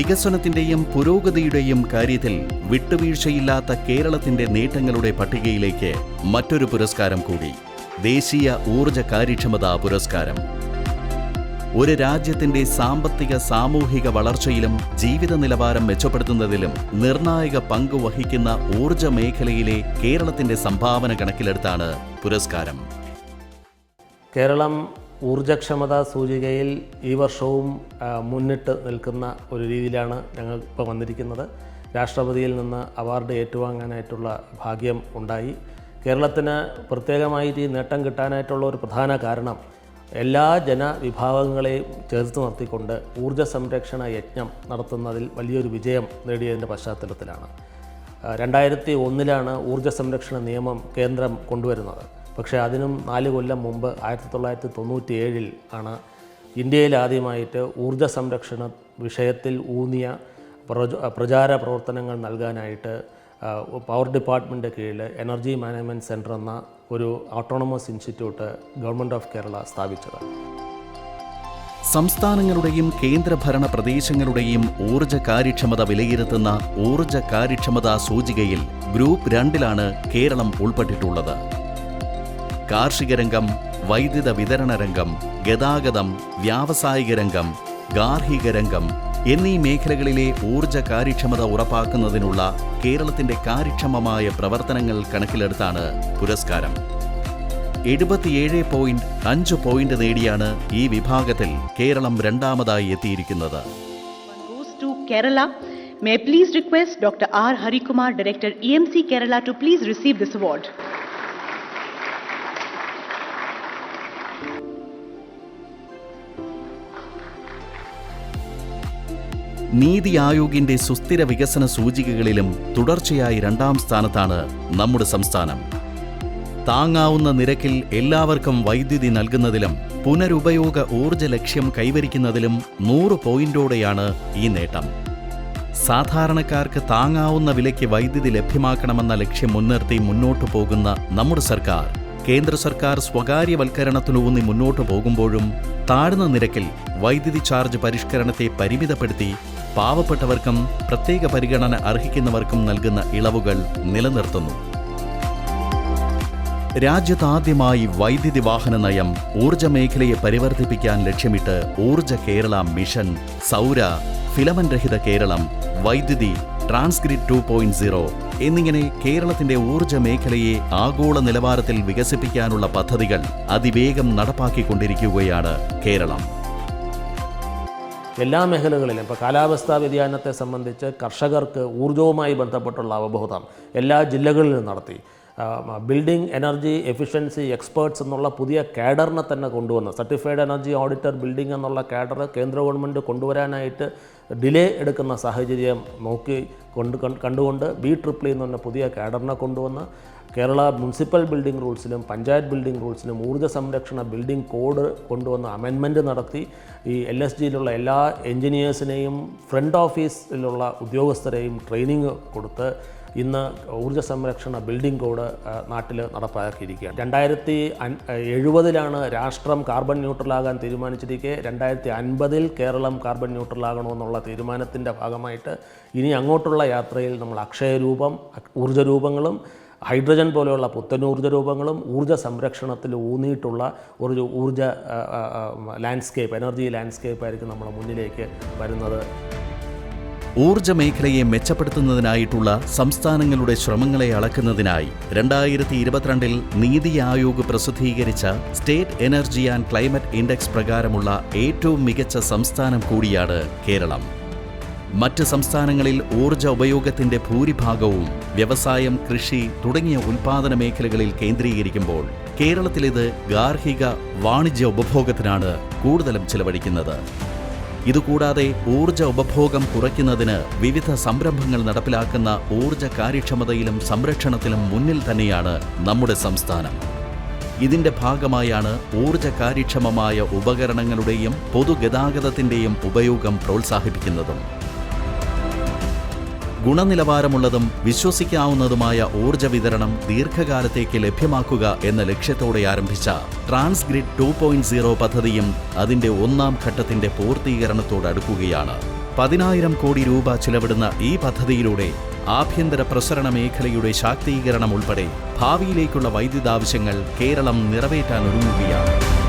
വികസനത്തിന്റെയും പുരോഗതിയുടെയും കാര്യത്തിൽ വിട്ടുവീഴ്ചയില്ലാത്ത കേരളത്തിന്റെ നേട്ടങ്ങളുടെ പട്ടികയിലേക്ക് മറ്റൊരു പുരസ്കാരം കൂടി ദേശീയ ഊർജ കാര്യക്ഷമതാ പുരസ്കാരം. ഒരു രാജ്യത്തിന്റെ സാമ്പത്തിക സാമൂഹിക വളർച്ചയിലും ജീവിത നിലവാരം മെച്ചപ്പെടുത്തുന്നതിലും നിർണായക പങ്ക് വഹിക്കുന്ന ഊർജ മേഖലയിലെ കേരളത്തിന്റെ സംഭാവന കണക്കിലെടുത്താണ് പുരസ്കാരം. കേരളം ഊർജക്ഷമതാ സൂചികയിൽ ഈ വർഷവും മുന്നിട്ട് നിൽക്കുന്ന ഒരു രീതിയിലാണ് ഞങ്ങൾ ഇപ്പോൾ വന്നിരിക്കുന്നത്. രാഷ്ട്രപതിയിൽ നിന്ന് അവാർഡ് ഏറ്റുവാങ്ങാനായിട്ടുള്ള ഭാഗ്യം ഉണ്ടായി. കേരളത്തിന് പ്രത്യേകമായിട്ട് ഈ നേട്ടം കിട്ടാനായിട്ടുള്ള ഒരു പ്രധാന കാരണം എല്ലാ ജനവിഭാഗങ്ങളെയും ചേർത്ത് നിർത്തിക്കൊണ്ട് ഊർജ സംരക്ഷണ യജ്ഞം നടത്തുന്നതിൽ വലിയൊരു വിജയം നേടിയതിന്റെ പശ്ചാത്തലത്തിലാണ്. രണ്ടായിരത്തി ഒന്നിലാണ് ഊർജ സംരക്ഷണ നിയമം കേന്ദ്രം കൊണ്ടുവരുന്നത്. പക്ഷേ അതിനും നാല് കൊല്ലം മുമ്പ് ആയിരത്തി തൊള്ളായിരത്തി തൊണ്ണൂറ്റി ഏഴിൽ ആണ് ഇന്ത്യയിൽ ആദ്യമായിട്ട് ഊർജ സംരക്ഷണ വിഷയത്തിൽ ഊന്നിയ പ്രച- പ്രചാര പ്രവർത്തനങ്ങൾ നൽകാനായിട്ട് പവർ ഡിപ്പാർട്ട്മെന്റ് കീഴിൽ എനർജി മാനേജ്മെന്റ് സെന്റർ എന്ന ഒരു autonomous institute government of Kerala സ്ഥാപിച്ചത് സംസ്ഥാനങ്ങളുടെയും കേന്ദ്രഭരണ പ്രദേശങ്ങളുടെയും ഊർജ കാര്യക്ഷമത വിലയിരുത്തുന്ന ഊർജ കാര്യക്ഷമതാ സൂചികയിൽ ഗ്രൂപ്പ് രണ്ടിലാണ് കേരളം ഉൾപ്പെട്ടിട്ടുള്ളത്. കാർഷിക രംഗം വൈദ്യുത വിതരണ രംഗം ഗതാഗതം വ്യാവസായിക രംഗം ഗാർഹിക രംഗം എന്നീ മേഖലകളിലെ ഊർജ കാര്യക്ഷമത ഉറപ്പാക്കുന്നതിനുള്ള കേരളത്തിന്റെ കാര്യക്ഷമമായ പ്രവർത്തനങ്ങൾ കണക്കിലെടുത്താണ് പുരസ്കാരം എഴുപത്തിയേഴ് പോയിന്റ് അഞ്ച് പോയിന്റ് നേടിയാണ് ഈ വിഭാഗത്തിൽ കേരളം രണ്ടാമതായി എത്തിയിരിക്കുന്നത്. May I please request Dr. R. Harikumar, Director EMC Kerala, to please receive this award. നീതി ആയോഗിന്റെ സുസ്ഥിര വികസന സൂചികകളിലും തുടർച്ചയായി രണ്ടാം സ്ഥാനത്താണ് നമ്മുടെ സംസ്ഥാനം. താങ്ങാവുന്ന നിരക്കിൽ എല്ലാവർക്കും വൈദ്യുതി നൽകുന്നതിലും പുനരുപയോഗ ഊർജ ലക്ഷ്യം കൈവരിക്കുന്നതിലും നൂറ് പോയിന്റോടെയാണ് ഈ നേട്ടം. സാധാരണക്കാർക്ക് താങ്ങാവുന്ന വിലയ്ക്ക് വൈദ്യുതി ലഭ്യമാക്കണമെന്ന ലക്ഷ്യം മുൻനിർത്തി മുന്നോട്ടു പോകുന്ന നമ്മുടെ സർക്കാർ കേന്ദ്ര സർക്കാർ സ്വകാര്യവൽക്കരണത്തിലൂന്നി മുന്നോട്ടു പോകുമ്പോഴും താഴ്ന്ന നിരക്കിൽ വൈദ്യുതി ചാർജ് പരിഷ്കരണത്തെ പരിമിതപ്പെടുത്തി പാവപ്പെട്ടവർക്കും പ്രത്യേക പരിഗണന അർഹിക്കുന്നവർക്കും നൽകുന്ന ഇളവുകൾ നിലനിർത്തുന്നു. രാജ്യത്താദ്യമായി വൈദ്യുതി വാഹന നയം ഊർജ മേഖലയെ പരിവർത്തിപ്പിക്കാൻ ലക്ഷ്യമിട്ട് ഊർജ കേരള മിഷൻ സൗര ഫിലമൻ രഹിത കേരളം വൈദ്യുതി ട്രാൻസ്ഗ്രിഡ് ടു പോയിന്റ് സീറോ എന്നിങ്ങനെ കേരളത്തിന്റെ ഊർജ മേഖലയെ ആഗോള നിലവാരത്തിൽ വികസിപ്പിക്കാനുള്ള പദ്ധതികൾ അതിവേഗം നടപ്പാക്കിക്കൊണ്ടിരിക്കുകയാണ് കേരളം. എല്ലാ മേഖലകളിലും ഇപ്പോൾ കാലാവസ്ഥാ വ്യതിയാനത്തെ സംബന്ധിച്ച് കർഷകർക്ക് ഊർജവുമായി ബന്ധപ്പെട്ടുള്ള അവബോധം എല്ലാ ജില്ലകളിലും നടത്തി. ബിൽഡിംഗ് എനർജി എഫിഷ്യൻസി എക്സ്പേർട്സ് എന്നുള്ള പുതിയ കാഡറിനെ തന്നെ കൊണ്ടുവന്ന്. സർട്ടിഫൈഡ് എനർജി ഓഡിറ്റർ ബിൽഡിംഗ് എന്നുള്ള കാഡർ കേന്ദ്ര ഗവൺമെന്റ് കൊണ്ടുവരാനായിട്ട് ഡിലേ എടുക്കുന്ന സാഹചര്യം നോക്കി കൊണ്ട് കണ്ടുകൊണ്ട് ബി ട്രിപ്പിൾ എന്ന് പറഞ്ഞ പുതിയ കാഡറിനെ കൊണ്ടുവന്ന് കേരള മുനിസിപ്പൽ ബിൽഡിംഗ് റൂൾസിലും പഞ്ചായത്ത് ബിൽഡിംഗ് റൂൾസിലും ഊർജ സംരക്ഷണ ബിൽഡിംഗ് കോഡ് കൊണ്ടുവന്ന അമെൻമെന്റ് നടത്തി ഈ എൽ എസ് ജിയിലുള്ള എല്ലാ എൻജിനീയേഴ്സിനെയും ഫ്രണ്ട് ഓഫീസിലുള്ള ഉദ്യോഗസ്ഥരെയും ട്രെയിനിങ് കൊടുത്ത് ഇന്ന് ഊർജ സംരക്ഷണ ബിൽഡിംഗ് കോഡ് നാട്ടിൽ നടപ്പാക്കിയിരിക്കുകയാണ്. രണ്ടായിരത്തി എഴുപതിലാണ് രാഷ്ട്രം കാർബൺ ന്യൂട്രലാകാൻ തീരുമാനിച്ചിരിക്കെ. രണ്ടായിരത്തി അൻപതിൽ കേരളം കാർബൺ ന്യൂട്രലാകണമെന്നുള്ള തീരുമാനത്തിന്റെ ഭാഗമായിട്ട് ഇനി അങ്ങോട്ടുള്ള യാത്രയിൽ നമ്മൾ അക്ഷയരൂപം ഊർജ രൂപങ്ങളും ഹൈഡ്രജൻ പോലെയുള്ള പുത്തൻ ഊർജ രൂപങ്ങളും ഊർജ സംരക്ഷണത്തിൽ ഊന്നിയിട്ടുള്ള ഒരു ഊർജ ലാൻഡ്സ്കേപ്പ് എനർജി ലാൻഡ്സ്കേപ്പ് ആയിരിക്കും നമ്മുടെ മുന്നിലേക്ക് വരുന്നത്. ഊർജ മേഖലയെ മെച്ചപ്പെടുത്തുന്നതിനായിട്ടുള്ള സംസ്ഥാനങ്ങളുടെ ശ്രമങ്ങളെ അളക്കുന്നതിനായി രണ്ടായിരത്തി ഇരുപത്തിരണ്ടിൽ നീതി ആയോഗ് പ്രസിദ്ധീകരിച്ച state energy and climate index പ്രകാരമുള്ള ഏറ്റവും മികച്ച സംസ്ഥാനം കൂടിയാണ് കേരളം. മറ്റ് സംസ്ഥാനങ്ങളിൽ ഊർജ ഉപയോഗത്തിന്റെ ഭൂരിഭാഗവും വ്യവസായം കൃഷി തുടങ്ങിയ ഉൽപാദന മേഖലകളിൽ കേന്ദ്രീകരിക്കുമ്പോൾ കേരളത്തിലിത് ഗാർഹിക വാണിജ്യ ഉപഭോഗത്തിനാണ് കൂടുതലും ചിലവഴിക്കുന്നത്. ഇതുകൂടാതെ ഊർജ ഉപഭോഗം കുറയ്ക്കുന്നതിന് വിവിധ സംരംഭങ്ങൾ നടപ്പിലാക്കുന്ന ഊർജ കാര്യക്ഷമതയിലും സംരക്ഷണത്തിലും മുന്നിൽ തന്നെയാണ് നമ്മുടെ സംസ്ഥാനം. ഇതിന്റെ ഭാഗമായാണ് ഊർജ കാര്യക്ഷമമായ ഉപകരണങ്ങളുടെയും പൊതുഗതാഗതത്തിന്റെയും ഉപയോഗം പ്രോത്സാഹിപ്പിക്കുന്നതും. ഗുണനിലവാരമുള്ളതും വിശ്വസിക്കാവുന്നതുമായ ഊർജ വിതരണം ദീർഘകാലത്തേക്ക് ലഭ്യമാക്കുക എന്ന ലക്ഷ്യത്തോടെ ആരംഭിച്ച ട്രാൻസ്ഗ്രിഡ് ടു പോയിന്റ് സീറോ പദ്ധതിയും അതിന്റെ ഒന്നാം ഘട്ടത്തിന്റെ പൂർത്തീകരണത്തോടടുക്കുകയാണ് പതിനായിരം കോടി രൂപ ചിലവിടുന്ന ഈ പദ്ധതിയിലൂടെ ആഭ്യന്തര പ്രസരണ മേഖലയുടെ ശാക്തീകരണം ഉൾപ്പെടെ ഭാവിയിലേക്കുള്ള വൈദ്യുതാവശ്യങ്ങൾ കേരളം നിറവേറ്റാനൊരുങ്ങുകയാണ്.